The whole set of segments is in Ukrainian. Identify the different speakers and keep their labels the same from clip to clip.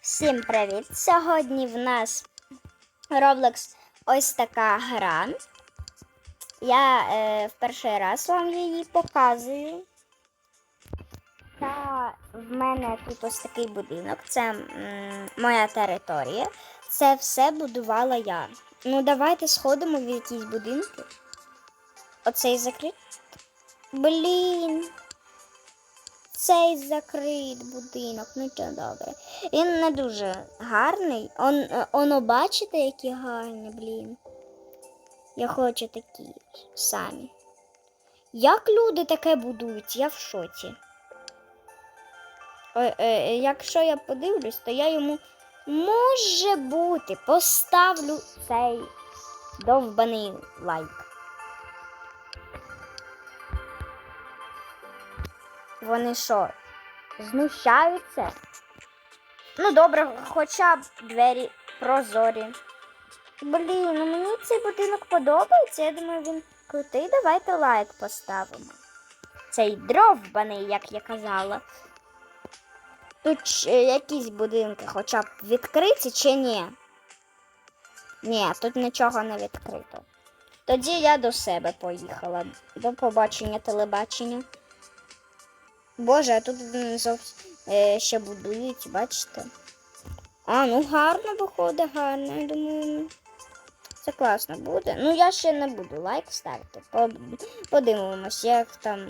Speaker 1: Всім привіт! Сьогодні в нас Roblox ось така гра. Я е, в перший раз вам її показую. Та в мене тут ось такий будинок. Це м, моя територія. Це все будувала я. Ну, давайте сходимо в якісь будинки. Оцей закрит. Блін. Цей закрит будинок, ну то добре. Він не дуже гарний. Он, е, оно бачите, які гарні, блін. Я хочу такі самі. Як люди таке будують, я в шоці. Е, е, якщо я подивлюсь, то я йому може бути поставлю цей довбаний лайк. Вони що, знущаються? Ну, добре, хоча б двері прозорі. Блін, ну мені цей будинок подобається. Я думаю, він крутий. Давайте лайк поставимо. Цей дровбаний, як я казала. Тут якісь будинки хоча б відкриті чи ні? Ні, тут нічого не відкрито. Тоді я до себе поїхала. До побачення телебачення. Боже, а тут е, ще будують, бачите? А, ну гарно виходить, гарно, я думаю. Це класно буде. Ну, я ще не буду лайк ставити. По- Подивимось, як там,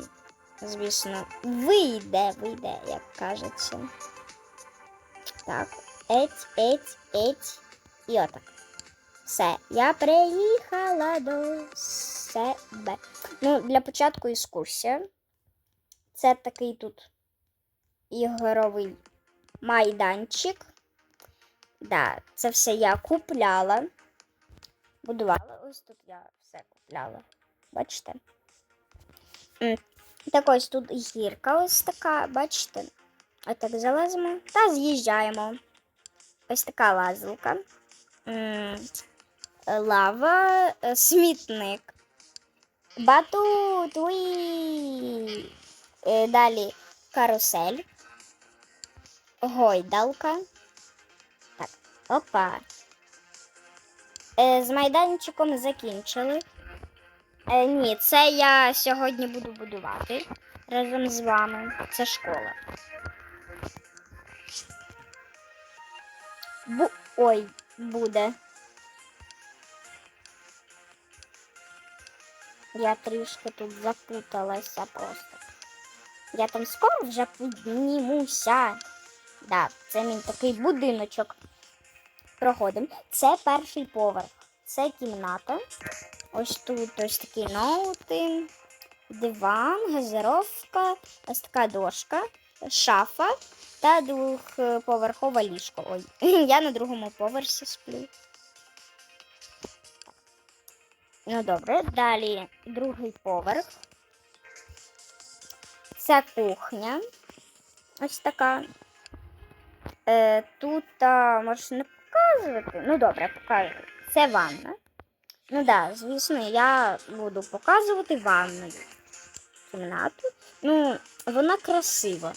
Speaker 1: звісно, вийде, вийде, як кажеться. Так, еть, еть, еть. І отак. Все, я приїхала до себе. Ну, для початку екскурсія. Це такий тут ігровий майданчик. Да, це все я купляла. Будувала. Ось тут я все купляла. Бачите? Так ось тут гірка ось така, бачите? Отак залазимо та з'їжджаємо. Ось така лазилка. Лава, е, смітник. Батут! Уї! Е, Далі карусель. Гойдалка. Так, опа. Е, З майданчиком закінчили. Е, ні, це я сьогодні буду будувати разом з вами. Це школа. Бу... Ой, буде. Я трішки тут запуталася просто. Я там скоро вже піднімуся. Да, це мій такий будиночок. Проходимо. Це перший поверх. Це кімната. Ось тут ось такі ноути, диван, газировка, ось така дошка, шафа та двохповерхове ліжко. Ой, я на другому поверсі сплю. Ну добре, далі другий поверх. Це кухня. Ось така. Е, тут а, можеш не показувати. Ну добре, покажу. Це ванна. Ну так, да, звісно, я буду показувати ванну кімнату. Ну, вона красива.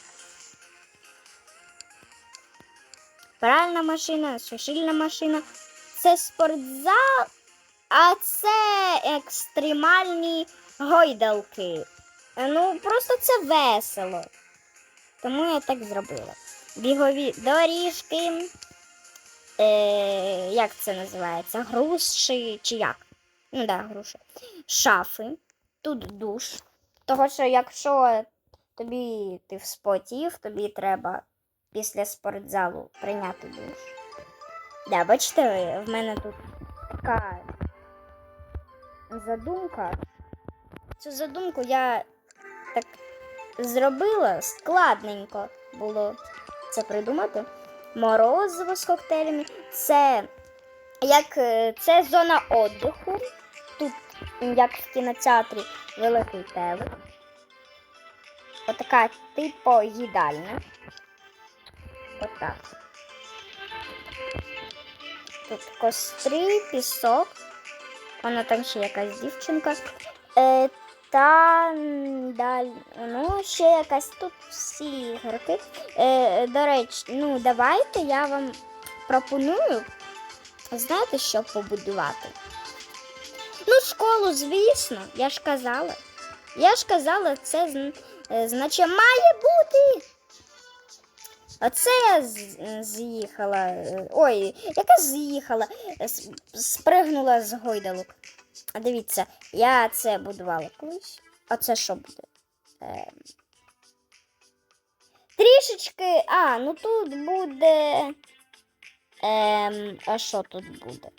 Speaker 1: Пральна машина, сушильна машина. Це спортзал, а це екстремальні гойдалки. Е, Ну, просто це весело. Тому я так зробила. Бігові доріжки. Е, як це називається? Груші чи як? Ну да, груші. Шафи. Тут душ. Того, що якщо тобі ти вспотів, тобі треба після спортзалу прийняти душ. Да, бачите, в мене тут така задумка. Цю задумку я так зробила складненько було це придумати. Морозиво з коктейлями. Це як е, це зона віддиху. Тут, як в кінотеатрі, великий телек. Отака типу їдальня. Отак. Тут кострі, пісок. Вона там ще якась дівчинка. Е, Та далі, ну, ще якась тут всі ігорки. Е, до речі, ну давайте я вам пропоную, знаєте, що побудувати? Ну, школу, звісно, я ж казала. Я ж казала, це е, значить має бути. Оце я з'їхала. е, Ой, яка з'їхала, е, спригнула з гойдалок. А дивіться, я це будувала колись. А це що буде? Е, трішечки. А, ну тут буде. Ем, а що тут буде?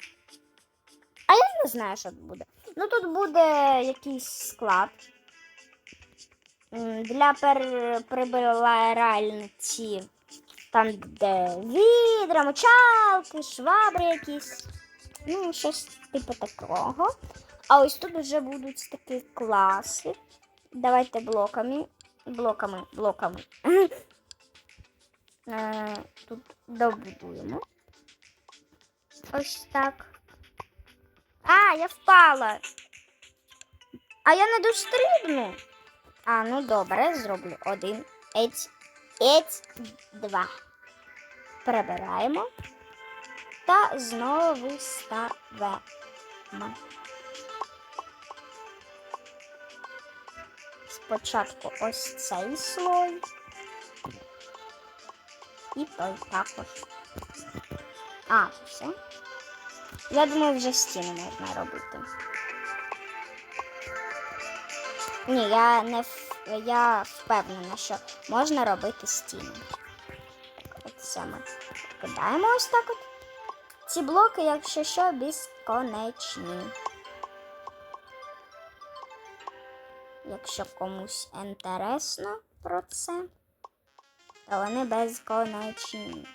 Speaker 1: А я не знаю, що тут буде. Ну тут буде якийсь склад. Для прибиральниці. Там, де відра, мочалки, швабри якісь. Ну, щось типу такого. А ось тут вже будуть такі класи. Давайте блоками. Блоками, блоками. Е, Тут добудуємо. Ось так. А, я впала. А я не дострибну. А, ну добре, зроблю один. Ець, ець, два. Прибираємо. Та знову ставимо. Спочатку ось цей слой. І той також. А, все. Я думаю, вже стіни можна робити. Ні, я не я впевнена, що можна робити стіни. От ми кидаємо ось так от. Ці блоки, якщо що, безконечні. Якщо комусь інтересно про це, то вони безконечні.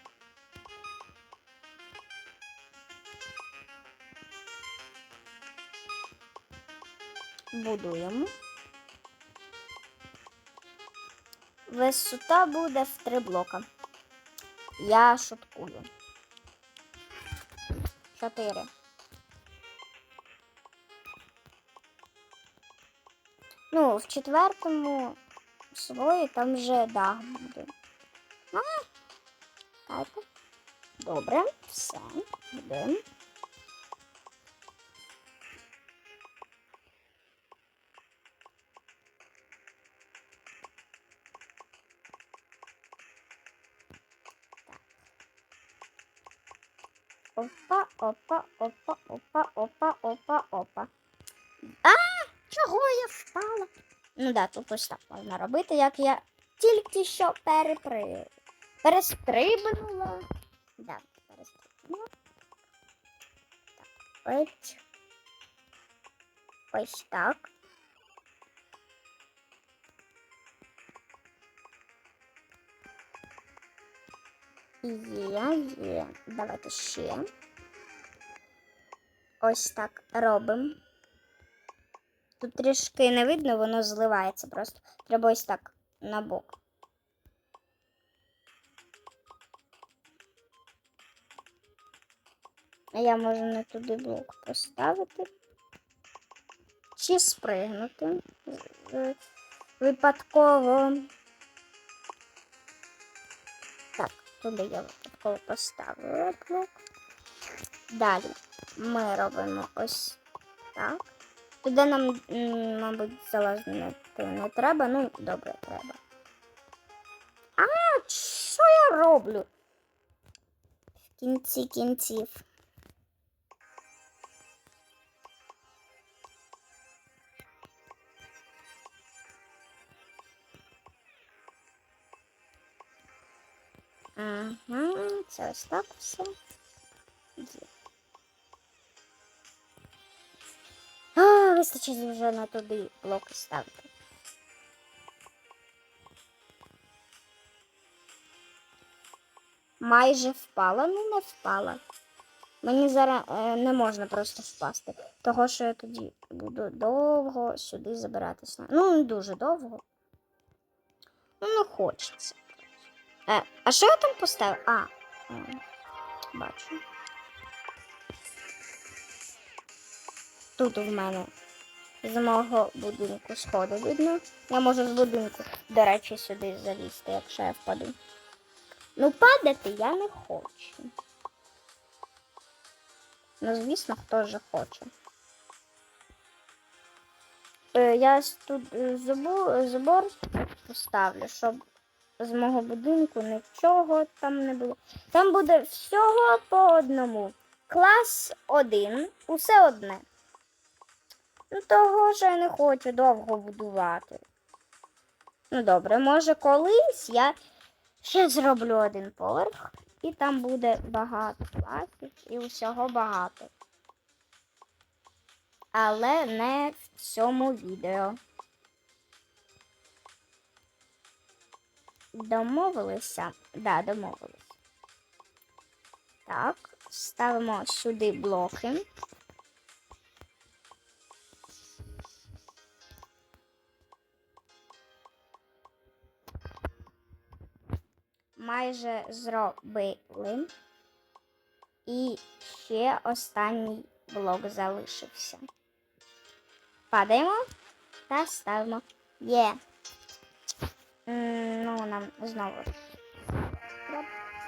Speaker 1: Будуємо. Висота буде в три блока. Я шуткую. Чотири. Ну, в четвертому слої там вже дах буде. А, так. Добре, все. Йдемо. Опа, опа, опа, опа, опа, опа, опа. А, чого я впала? Ну да, тут ось так можна робити, як я тільки що перепри... перестрибнула. Да, перестрибнула. Так, ось. Ось так. Є, є. Давайте ще. Ось так робимо. Тут трішки не видно, воно зливається просто. Треба ось так на бок. А я можу не туди блок поставити. Чи спригнути випадково. Туди я випадково поставила блок. Далі ми робимо ось так. Туди нам, мабуть, залазити не треба, ну добре треба. А, що я роблю? В кінці кінців. Угу, це ось так все. А, вистачить вже на туди блоки ставити. Майже впала, ну не впала. Мені зараз е, не можна просто впасти, того що я тоді буду довго сюди забиратися. Ну, не дуже довго. Ну, не хочеться. Е, а що я там поставив? А, бачу. Тут у мене з мого будинку сходу видно. Я можу з будинку, до речі, сюди залізти, якщо я впаду. Ну, падати я не хочу. Ну, звісно, хто ж хоче. Е, Я тут е, забор поставлю, щоб з мого будинку нічого там не було. Там буде всього по одному. Клас один, усе одне. Ну, того ж я не хочу довго будувати. Ну, добре, може колись я ще зроблю один поверх, і там буде багато класів і усього багато. Але не в цьому відео. Домовилися? Да, домовилися. Так, ставимо сюди блоки. Майже зробили. І ще останній блок залишився. Падаємо та ставимо Є. Ну, нам знову.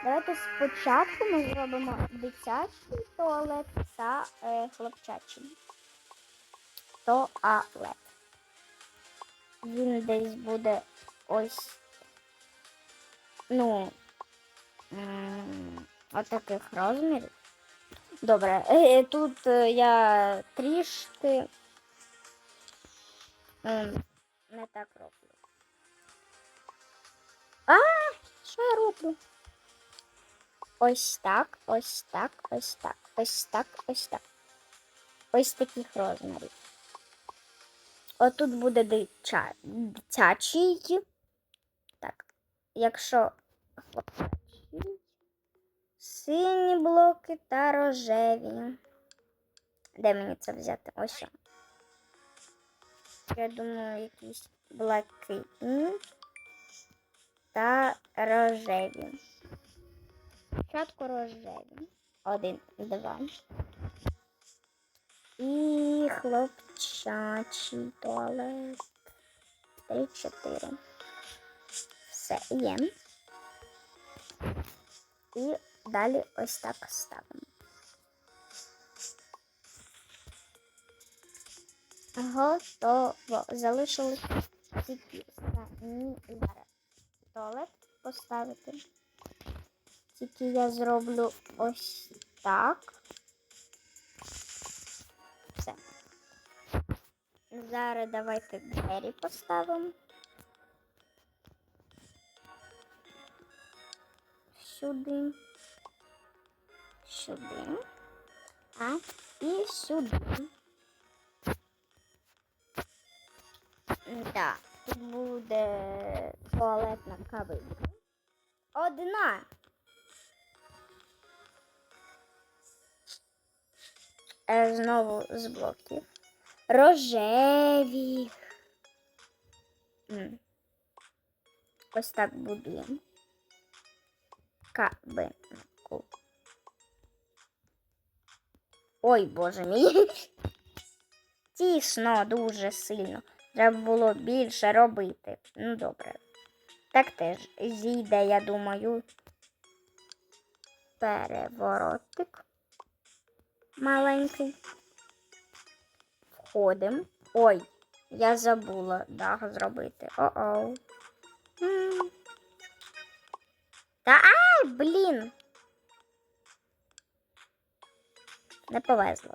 Speaker 1: Давайте спочатку ми зробимо дитячий туалет та е, хлопчачий туалет. Він десь буде ось. Ну. Отаких розмірів. Добре, е, тут е, я трішки не так роблю. А, що я роблю? Ось так, ось так, ось так, ось так, ось так. Ось таких розмірів. Отут буде дитя... дитячий. Так, якщо сині блоки та рожеві. Де мені це взяти? Ось. Я думаю, якісь блакитні та рожеві. Спочатку рожеві. Один, два. І хлопчачий туалет. Три, чотири. Все є. І далі ось так ставимо. Готово. Тільки самі зараз туалет поставити. Тільки я зроблю ось так. Все. Зараз давайте двері поставимо. Сюди. Сюди. А і сюди. Да, тут буде туалетна кабинка. Одна. Е, Знову з блоків. Рожеві. Ось так будуємо. Кабинку. Ой, боже мій. Тісно дуже сильно. Треба було більше робити. Ну, добре. Так теж зійде, я думаю. Переворотик. Маленький. Входимо. Ой, я забула дах зробити. О-оу. Та ай, блін. Не повезло.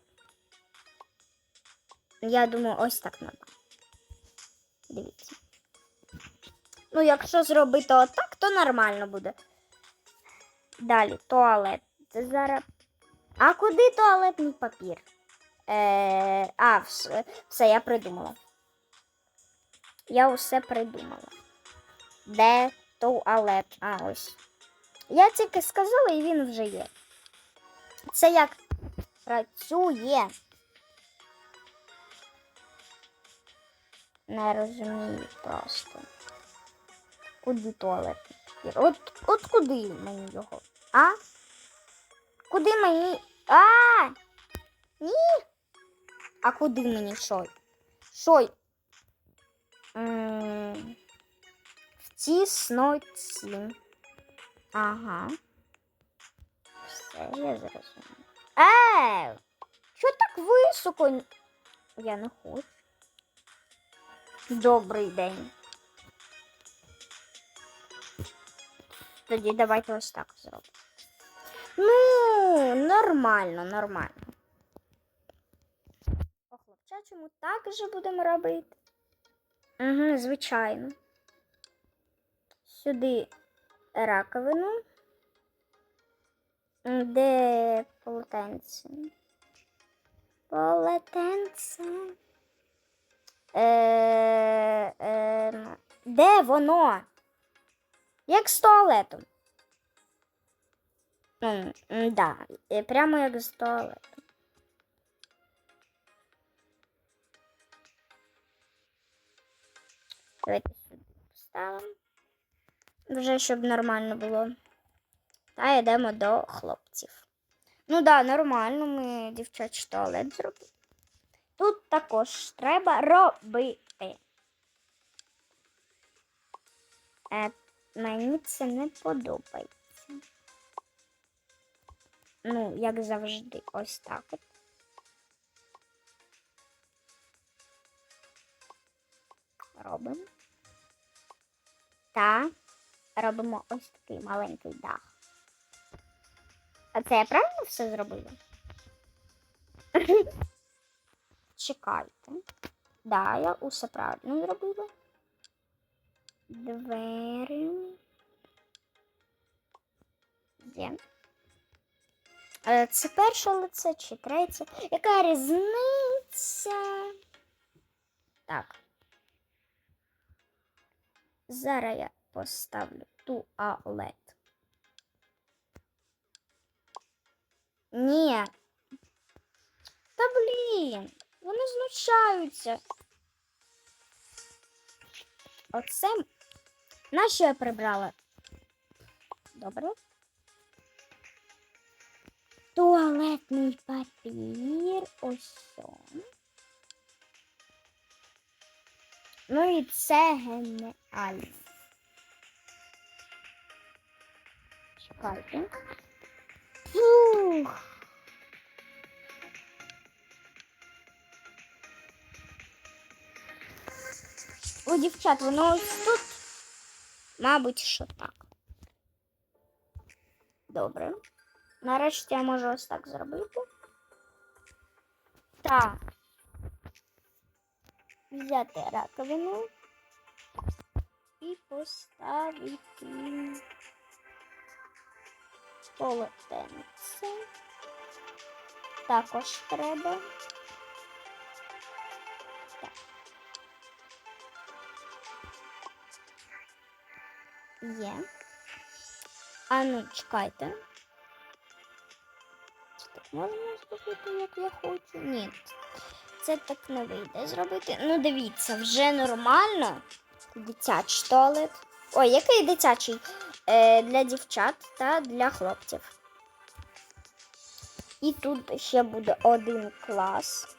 Speaker 1: Я думаю, ось так треба. Дивіться. Ну, якщо зробити отак, то нормально буде. Далі туалет. Це зараз. А куди туалетний папір? Е, а, все, все, я придумала. Я усе придумала. Де туалет? А, ось. Я тільки сказала, і він вже є. Це як працює. Не розумію просто. Куди папір? От, от куди мені його? А? Куди мені? А! Ні! А куди мені? Що? М, В тісноті. Ага. Все, я зрозумів. Е! Що так високо? Я не хочу. Добрий день. Тоді давайте ось так зробимо. Ну, нормально, нормально. По хлопчачому так же будемо робити. Угу, звичайно. Сюди раковину. Де полотенце? Полотенце. Е, е, де воно? Як з туалетом. М, м, да, е, прямо як з туалетом. Давайте сюди поставимо. Вже щоб нормально було. Та йдемо до хлопців. Ну да, нормально, ми дівчачий туалет зробили. Тут також треба робити. Мені це не подобається. Ну, як завжди, ось так. Робимо. Та робимо ось такий маленький дах. А це я правильно все зробила? Чекайте. Да, я усе правильно зробила. Двері. Є. Це перше лице чи третє? Яка різниця? Так. Зараз я поставлю туалет. Ні. Та блін, вони знущаються. Оце на що я прибрала? Добре. Туалетний папір. Ось. Ну і це геніально. Чекайте. Фух. У дівчат воно ось тут. Мабуть, що так. Добре. Нарешті я можу ось так зробити. Так. Взяти раковину і поставити полотенце. Також треба. Є. А ну, чекайте. Це так можна зробити, як я хочу? Ні. Це так не вийде зробити. Ну, дивіться, вже нормально. Дитячий туалет. Ой, який дитячий? Е, для дівчат та для хлопців. І тут ще буде один клас.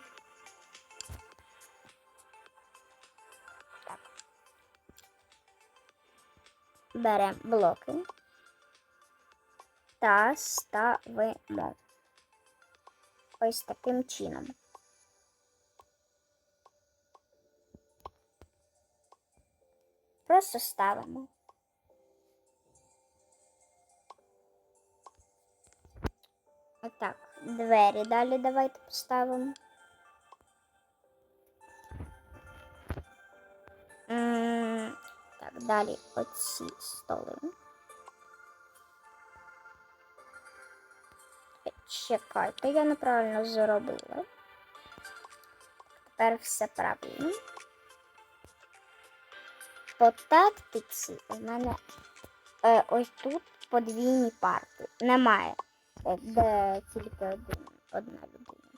Speaker 1: Беремо блоки та ставимо. Ось таким чином. Просто ставимо. Отак, двері далі давайте поставимо. Далі оці столи. Чекайте, я неправильно зробила. Тепер все правильно. По тактиці в мене е, ось тут подвійні парти. Немає, е, де тільки один, одна людина.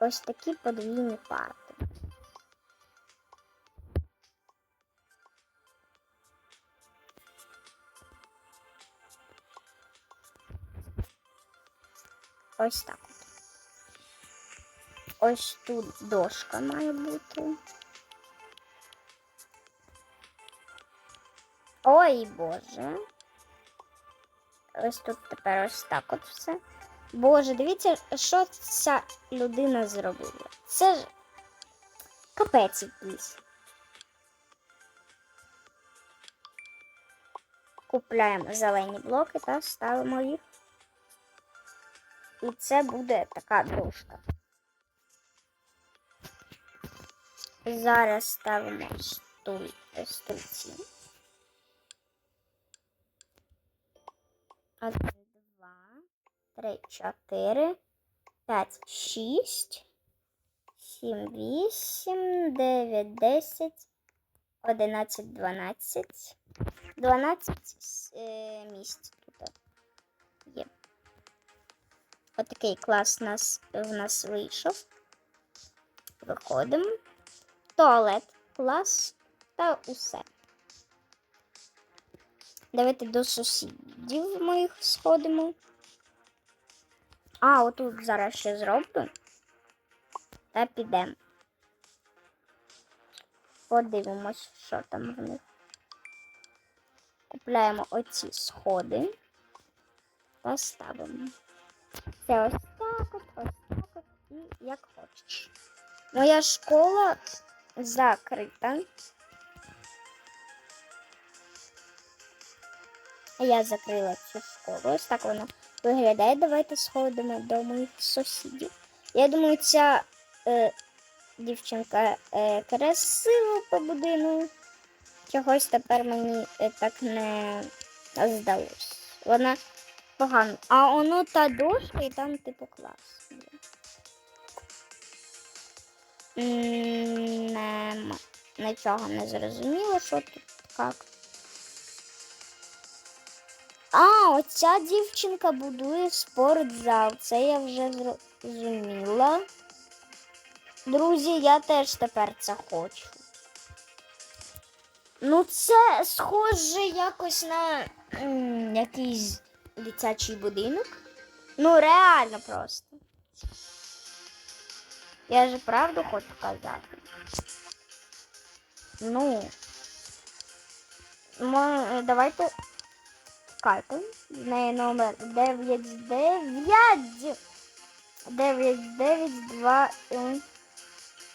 Speaker 1: Ось такі подвійні парти. Ось так. Ось тут дошка має бути. Ой, Боже. Ось тут тепер ось так от все. Боже, дивіться, що ця людина зробила. Це ж капець якийсь. Купляємо зелені блоки та ставимо їх. І це буде така дошка. Зараз ставимо стуль, стульці. Один, два, три, чотири, п'ять, шість, сім, вісім, дев'ять, десять, одинадцять, дванадцять. Дванадцять е, місць Отакий клас у нас, в нас вийшов. Виходимо. Туалет, клас та усе. Давайте до сусідів моїх сходимо. А, отут зараз ще зроблю. Та підемо. Подивимось, що там в них. Купляємо оці сходи. Та ставимо. Це ось так от, ось так от і як хочеш. Моя школа закрита. Я закрила цю школу. Ось так вона виглядає. Давайте сходимо до моїх сусідів. Я думаю, ця е, дівчинка е, красива по будину. Чогось тепер мені е, так не здалось. Вона погано. А воно та дошка і там типу клас. Нема. Нічого не зрозуміло, що тут як. А, оця дівчинка будує спортзал. Це я вже зрозуміла. Друзі, я теж тепер це хочу. Ну, це схоже якось на м, якийсь дитячий будинок. Ну, реально просто. Я же правду хочу казати. Ну. Мо- Давайте скайпом. В неї номер 99 992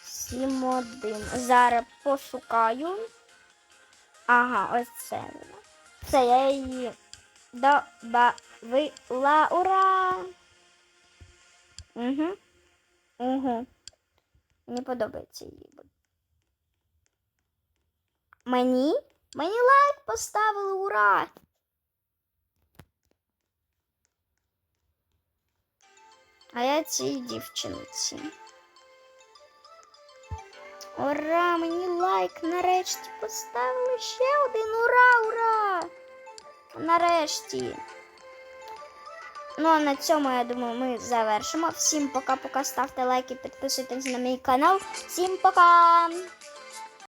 Speaker 1: 71. Зараз пошукаю. Ага, ось це. Це я її добавила. Ура! Угу. Угу. Мені подобається її. Мені? Мені лайк поставили, ура! А я цій дівчинці. Ура! Мені лайк нарешті поставили ще один. Ура, ура! Нарешті. Ну а на цьому, я думаю, ми завершимо. Всім пока-пока. Ставте лайки, підписуйтесь на мій канал. Всім пока!